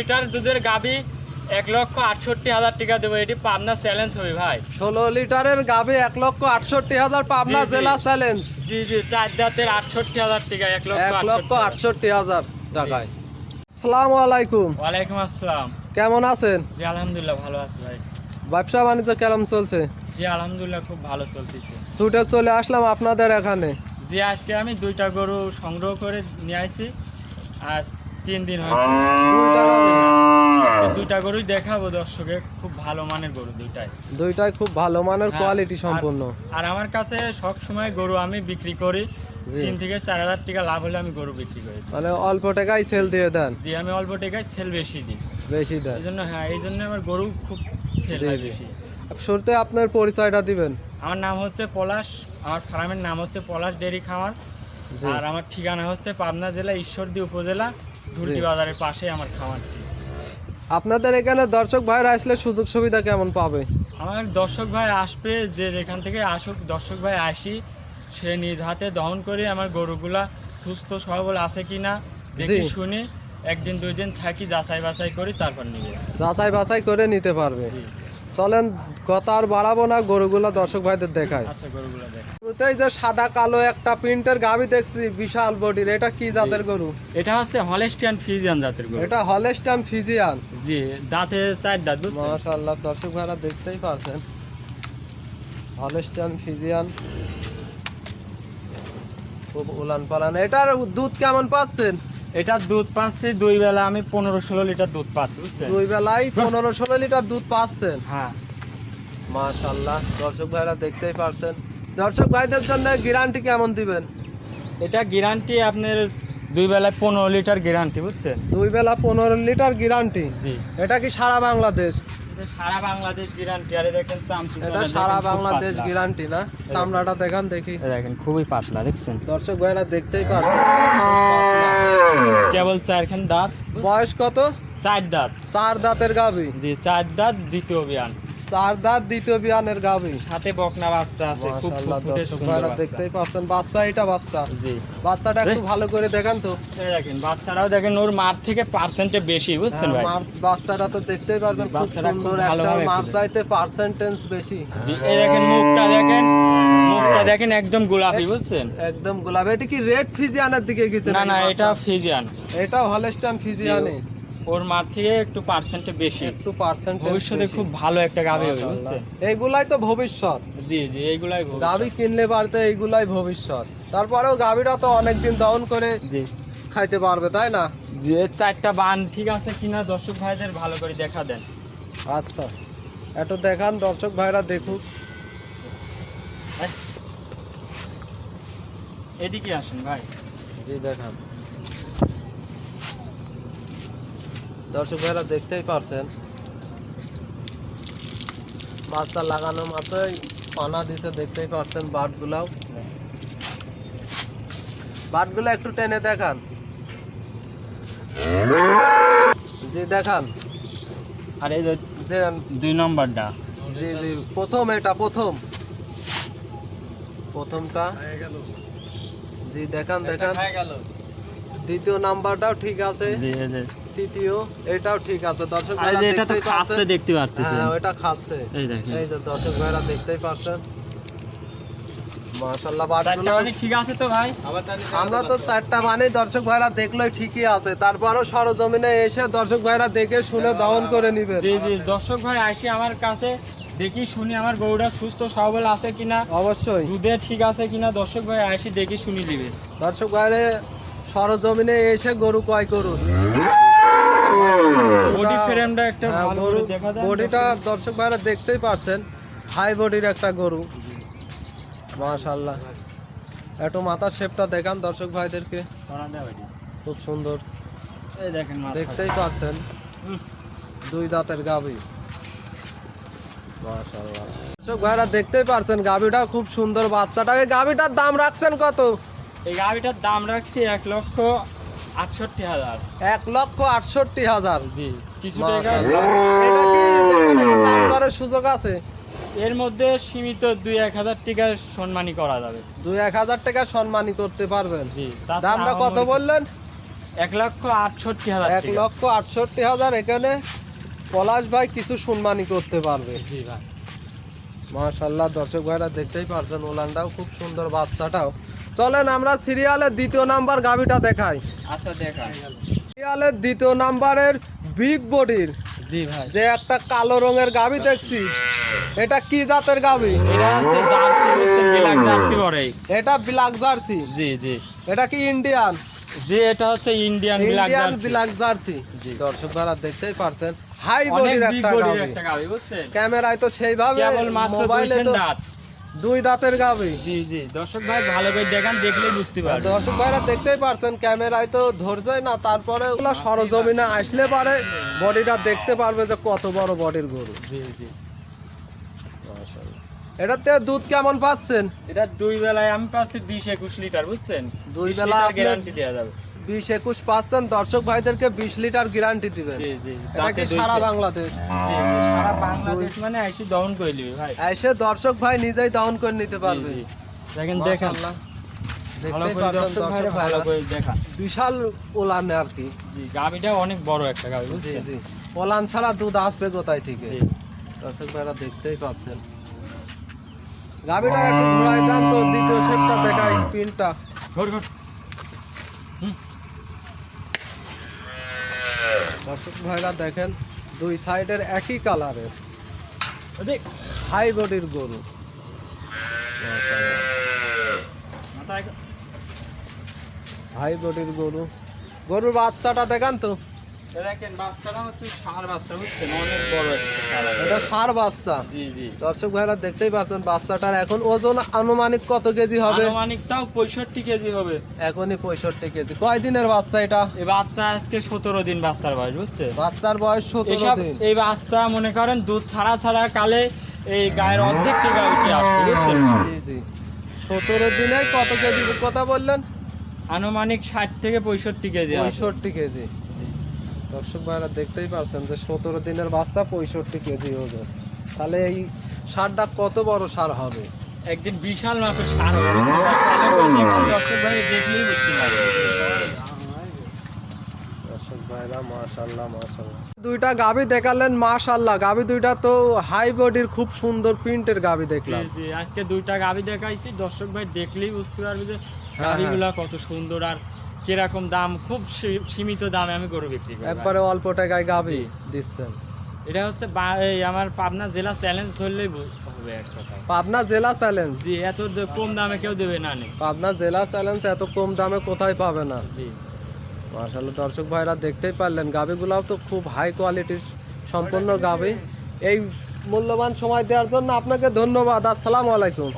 Litre দুধের গাভি এক লক্ষ আটষট্টি হাজার টাকা দেবো। এটি পাবনা চ্যালেঞ্জ হবে ভাই। ষোলো লিটারের গাবে এক লক্ষ আটষট্টি হাজার পাবনা জি, জি। জেলা চ্যালেঞ্জ। জি জি চার দাঁতের আটষট্টি হাজার টাকা এক লক্ষ এক লক্ষ 68,000 আটষট্টি হাজার টাকায়। সালাম আলাইকুম। ওয়ালাইকুম আসসালাম। কেমন আছেন? জি আলহামদুলিল্লাহ ভালো আছি ভাই। ব্যবসা বাণিজ্য কেমন চলছে? জি আলহামদুলিল্লাহ খুব ভালো চলতেছে। ছুটে চলে আসলাম আপনাদের এখানে। জি আজকে আমি দুইটা গরু সংগ্রহ করে নিয়ে আসি আজ তিন দিন হয়েছে। দুইটা গরুই দেখাবো দর্শকে। খুব ভালো মানের গরু দুইটাই। দুইটাই খুব ভালো মানের হ্যাঁ, কোয়ালিটি আর- সম্পূর্ণ। আর আমার কাছে সব সময় গরু আমি বিক্রি করি। তিন থেকে চার হাজার টাকা লাভ হলে আমি গরু বিক্রি করি। মানে অল্প টাকায় সেল দিয়ে দেন? জি আমি অল্প টাকায় সেল বেশি দিই। বেশি দেন? এই জন্য হ্যাঁ এই জন্য আমার গরু খুব সেল হয় বেশি। শুরুতে আপনার পরিচয়টা দিবেন। আমার নাম হচ্ছে পলাশ। আমার ফার্মের নাম হচ্ছে পলাশ ডেয়ারি খামার। আর আমার ঠিকানা হচ্ছে পাবনা জেলা ঈশ্বরদী উপজেলা। ঢুলটি বাজারের পাশে আমার খামারটি। আপনাদের এখানে দর্শক ভাইরা আসলে সুযোগ সুবিধা কেমন পাবে? আমার দর্শক ভাই আসবে যে যেখান থেকে আসুক দর্শক ভাই আসি সে নিজ হাতে দহন করে আমার গরুগুলা সুস্থ সবল আছে কিনা দেখি। শুনি একদিন দুই দিন থাকি যাচাই বাছাই করি তারপর নিবে। যাচাই বাছাই করে নিতে পারবে। চলেন কথা আর বাড়াবো না গরুগুলো দর্শক ভাইদের দেখায়। আচ্ছা শুরুতেই যে সাদা কালো একটা প্রিন্টের গাবি দেখছি বিশাল বডির। এটা কি জাতের গরু? এটা হচ্ছে হলেস্টিয়ান ফিজিয়ান জাতের গরু। এটা হলেস্টান ফিজিয়ান। জি দাঁতে চার দাঁত মাশাআল্লাহ দর্শক ভাইরা দেখতেই পারছেন। Holstein Friesian. খুব উলান পালান। এটার দুধ কেমন পাচ্ছেন? এটা দুধ পাচ্ছি দুই বেলা আমি পনেরো ষোলো লিটার দুধ পাচ্ছি বুঝছেন? দুই বেলায় পনেরো ষোলো লিটার দুধ পাচ্ছেন। হ্যাঁ। মাশাল্লাহ দর্শক ভাইরা দেখতেই পারছেন। দর্শক ভাইদের জন্য গ্যারান্টি কেমন দিবেন? এটা গ্যারান্টি আপনার দুই বেলায় পনেরো লিটার গ্যারান্টি বুঝছেন? দুই বেলা পনেরো লিটার গ্যারান্টি জি। এটা কি সারা বাংলাদেশ? সারা বাংলাদেশ গ্যারান্টি আরে দেখেন এটা সারা বাংলাদেশ গ্যারান্টি না? চামড়াটা দেখান দেখি। দেখেন খুবই পাতলা দেখছেন? দর্শক ভাইরা দেখতেই পারছেন। কেবল চারখান দাঁত বয়স কত? চার দাঁত। চার দাঁতের গাবি জি চার দাঁত দ্বিতীয় বিয়ান চার দাঁত দ্বিতীয় বিয়ানের গাবি সাথে বকনা বাচ্চা আছে খুব ফুটফুটে সুন্দর বাচ্চা। দেখতেই পাচ্ছেন বাচ্চা এটা বাচ্চা। জি। বাচ্চাটা একটু ভালো করে দেখান তো। এই দেখেন বাচ্চারাও দেখেন ওর মার থেকে পার্সেন্টে বেশি বুঝছেন ভাই? মার- বাচ্চাটা তো দেখতেই পারছেন খুব সুন্দর একটা মার চাইতে পার্সেন্টেজ বেশি। জি এই দেখেন মুখটা দেখেন মুখটা দেখেন একদম গোলাপি বুঝছেন? একদম গোলাপি। এটা কি রেড ফিজিয়ানের দিকে গেছে না না এটা ফিজিয়ান এটা হলেস্টান ফিজিয়ানে ওর মার থেকে একটু পার্সেন্টে বেশি। একটু পার্সেন্টেজ ভবিষ্যতে খুব ভালো একটা গাভি হবে বুঝছেন? এইগুলাই তো ভবিষ্যৎ। জি জি এইগুলাই ভবিষ্যৎ। গাবি কিনলে পারতে এইগুলাই ভবিষ্যৎ। তারপরেও গাবিটা তো অনেকদিন দহন করে জি। খাইতে পারবে তাই না? যে চারটা বান ঠিক আছে কিনা দর্শক ভাইদের ভালো করে দেখা দেন। আচ্ছা একটু দেখান দর্শক ভাইরা দেখুক। এই। এদিকে আসেন ভাই। জি দেখান। দর্শক ভাইরা দেখতেই পারছেন। মাছটা লাগানো মাত্রই পানা দিছে দেখতেই পারছেন বাটগুলাও। বাটগুলো একটু টেনে দেখান। জি দেখান। আর এই যে দুই নম্বরটা। জি জি প্রথম এটা প্রথম। প্রথমটা। জি দেখান দেখান। দ্বিতীয় নাম্বারটাও ঠিক আছে। জি যে তৃতীয় এটাও ঠিক আছে। দর্শক ভাইরা এটা তো দেখতেই খাচ্ছে দেখতে পারতেছেন। হ্যাঁ খাচ্ছে। এই দেখেন। এই যে দর্শক ভাইরা দেখতেই পাচ্ছেন। মাশাআল্লাহ বাটগুলো মানে ঠিক আছে তো ভাই? আমরা তো চারটা মানে দর্শক ভাইরা দেখলোই ঠিকই আছে। তারপরও সরজমিনে এসে দর্শক ভাইরা দেখে শুনে দহন করে জি জি দর্শক ভাই আসি আমার কাছে। দেখি শুনি আমার গরুটা সুস্থ সবল আছে কিনা। অবশ্যই। দুধে ঠিক আছে কিনা দর্শক ভাই আসি দেখি শুনি দিবে। দর্শক ভাইরে সরজমিনে এসে গরু ক্রয় করুন। বডি ফ্রেমটা একটা হ্যাঁ, ভালো করে দেখা যায়। বডিটা দর্শক ভাইরা দেখতেই পারছেন। হাই বডির একটা গরু। মাশাল্লাহ একটু মাথার শেপটা দেখান দর্শক ভাইদেরকে। খুব সুন্দর। এই দেখেন দেখতেই পাচ্ছেন। দুই দাঁতের মাশাআল্লাহ। দর্শক ভাইরা দেখতেই পারছেন গাভিটা খুব সুন্দর বাচ্চাটাকে। গাভিটার দাম রাখছেন কত? এই গাড়িটার দাম রাখছি এক লক্ষ আটষট্টি হাজার। এক লক্ষ আটষট্টি হাজার। জি কিছু টাকা এটা কি দাম দরের সুযোগ আছে? এর মধ্যে সীমিত দুই এক হাজার টাকার সম্মানী করা যাবে। দুই এক হাজার টাকা সম্মানী করতে পারবেন। জি দামটা কত বললেন? এক লক্ষ আটষট্টি হাজার এক লক্ষ আটষট্টি হাজার এখানে পলাশ ভাই কিছু সম্মানই করতে পারবে। জি ভাই। মাশাল্লাহ দর্শক ভাইরা দেখতেই পারছেন ওলানটাও খুব সুন্দর বাচ্চাটাও। চলেন আমরা সিরিয়ালের দ্বিতীয় নাম্বার গাবিটা দেখাই। আচ্ছা সিরিয়ালের দ্বিতীয় নাম্বারের বিগ বডির। জি ভাই। যে একটা কালো রঙের গাবি দেখছি এটা কি জাতের গাবি এটা হচ্ছে ব্ল্যাক জার্সি জি জি। এটা কি ইন্ডিয়ান? জি এটা হচ্ছে ইন্ডিয়ান ইন্ডিয়ান ব্ল্যাক জার্সি। জি। দর্শক ভাইরা দেখতেই পারছেন হাই অনেক বডির একটা বডির গাবি একটা গাবি বুঝছেন? ক্যামেরায় তো সেইভাবে মোবাইলে তো দুই দাঁতের গাবি জি জি। দর্শক ভাই ভালো করে দেখান দেখলেই বুঝতে পারবে দর্শক ভাইরা দেখতেই পারছেন ক্যামেরায় তো ধরছে না তারপরে ওগুলো সরজমিনে আসলে পারে বডিটা দেখতে পারবে যে কত বড় বডির গরু। জি জি। এটাতে দুধ কেমন পাচ্ছেন? এটা দুই বেলায় আমি পাচ্ছি বিশ একুশ লিটার বুঝছেন? দুই বেলা গ্যারান্টি দেওয়া যাবে। বিশ একুশ পাচ্ছেন দর্শক ভাইদেরকে বিশ লিটার গ্যারান্টি দুই সারা বাংলাদেশ? জি জি সারা বাংলাদেশ মানে আইসি দহন করে নিবি ভাই। এসে দর্শক ভাই নিজেই ডাউন করে নিতে পারবে। দেখেন দেখেন। দেখতেই পারছেন দর্শক ভালো করে দেখা। বিশাল ওলান আর কি। গাবিটা অনেক বড় একটা গাবি বুঝছেন? জি। ওলান ছাড়া দুধ আসবে কোথায় থেকে? জি। দর্শক ভাইরা দেখতেই পাচ্ছেন। গাবিটা একটু ঘোরাই দেন তো দ্বিতীয় সেটটা দেখাই পিনটা। ঘুর ঘুর। দর্শক ভাইরা দেখেন, দুই সাইডের একই কালারের। হাই গরু। হাই গরু। গরুর বাচ্চাটা দেখান তো। এ দেখেন বাচ্চাটা হচ্ছে ষাঁড় বাচ্চা বুঝছেন? অনেক বড় একটা ষাঁড় আছে। এটা সার বাচ্চা? জি জি। দর্শক ভাইরা দেখতেই পাচ্ছেন বাচ্চাটার এখন ওজন আনুমানিক কত কেজি হবে? আনুমানিক পঁয়ষট্টি কেজি হবে। এখনই পঁয়ষট্টি কেজি। কয় দিনের বাচ্চা এটা? এই বাচ্চা আজকে সতেরো দিন বাচ্চার বয়স বুঝছে বাচ্চার বয়স সতেরো দিন। এই বাচ্চা মনে করেন দুধ ছাড়া ছাড়া কালে এই গায়ের অর্ধেক টিকা উঠে আসবে বুঝছেন? জি জি। সতেরো দিনে কত কেজি কথা বললেন? আনুমানিক ষাট থেকে পঁয়ষট্টি কেজি পঁয়ষট্টি কেজি। দর্শক ভাইরা দেখতেই পাচ্ছেন যে সতেরো দিনের বাচ্চা পঁয়ষট্টি কেজি ওজন। তাহলে এই সারটা কত বড় সার হবে? একদিন বিশাল মাপের সার হবে। দর্শক ভাই দেখলেই বুঝতে পারবে দর্শক ভাইরা মাশাল্লাহ মাশাল্লাহ দুইটা গাবি দেখালেন মাশাল্লাহ গাবি দুইটা তো হাই বডির খুব সুন্দর প্রিন্টের গাবি দেখলাম। জি আজকে দুইটা গাবি দেখাইছি। দর্শক ভাই দেখলেই বুঝতে পারবে যে হ্যাঁ, গাবিগুলা কত সুন্দর আর কীরকম দাম খুব সীমিত দামে আমি গরু বিক্রি করি একবারে অল্প টাকায় গাবি দিচ্ছেন। এটা হচ্ছে আমার পাবনা জেলা চ্যালেঞ্জ ধরলেই হবে এক কথায় পাবনা জেলা চ্যালেঞ্জ? জি এত কম দামে কেউ দেবে না পাবনা জেলা চ্যালেঞ্জ এত কম দামে কোথায় পাবে না? জি। মাশাল্লাহ দর্শক ভাইরা দেখতেই পারলেন গাবিগুলাও তো খুব হাই কোয়ালিটির সম্পূর্ণ গাবি। এই মূল্যবান সময় দেওয়ার জন্য আপনাকে ধন্যবাদ। আসসালামু আলাইকুম।